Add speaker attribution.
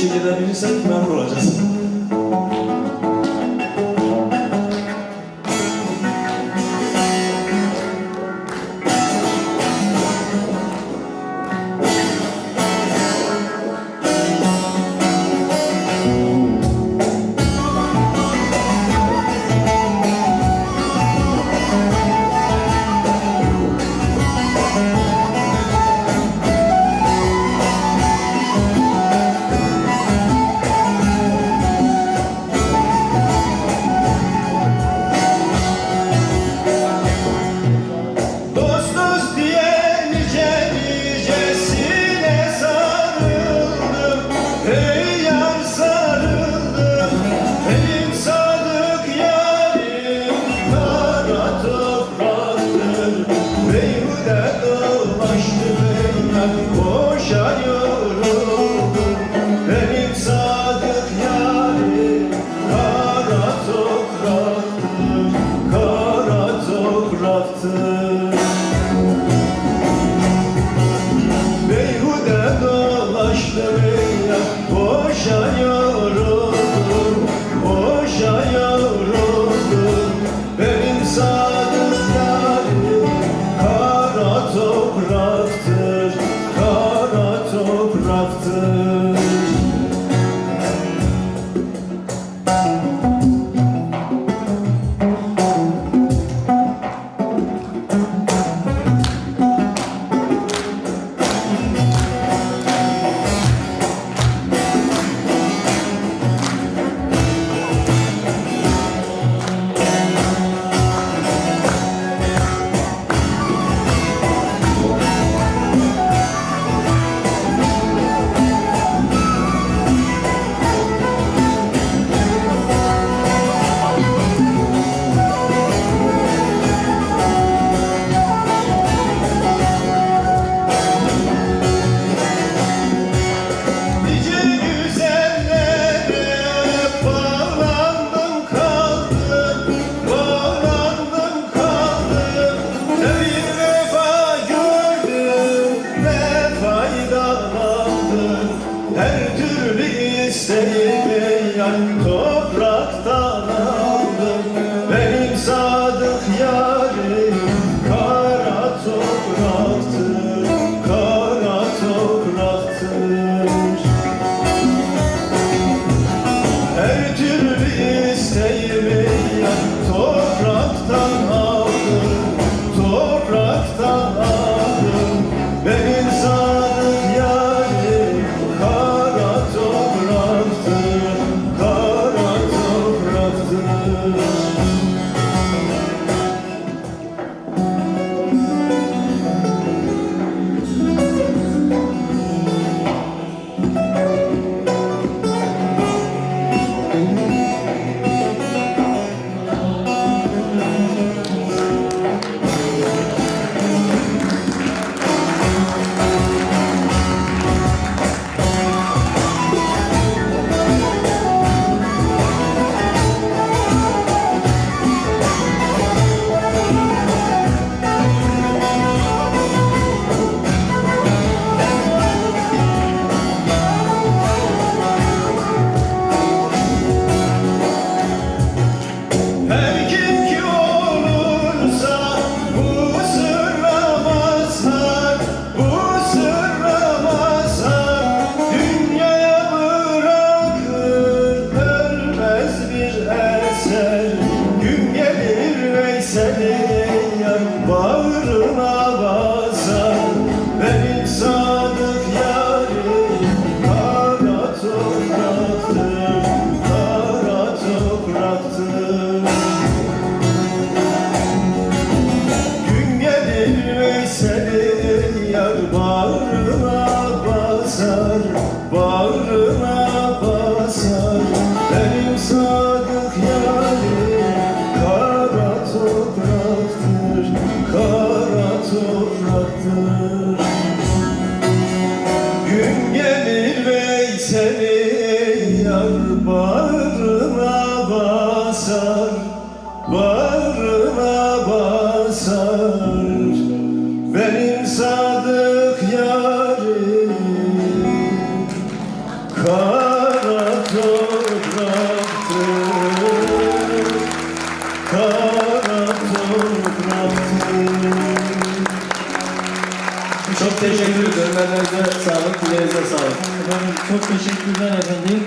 Speaker 1: işe gelebilirsen memnun olacağız.
Speaker 2: Benim sadık yarim Kara topraktır, kara topraktır. Beyhude dolaştım ya, boşa bağrına basar Benim sadık yarim kara topraktır Kara topraktır. Gün gelir senin yar bağrına basar Bağrına Bağrına basar Bağrına basar Benim sadık yarim Kara topraktır Kara topraktır
Speaker 3: çok teşekkür ederim. Ellerinize sağlık, dileğinize sağlık.
Speaker 4: Efendim çok teşekkürler efendim.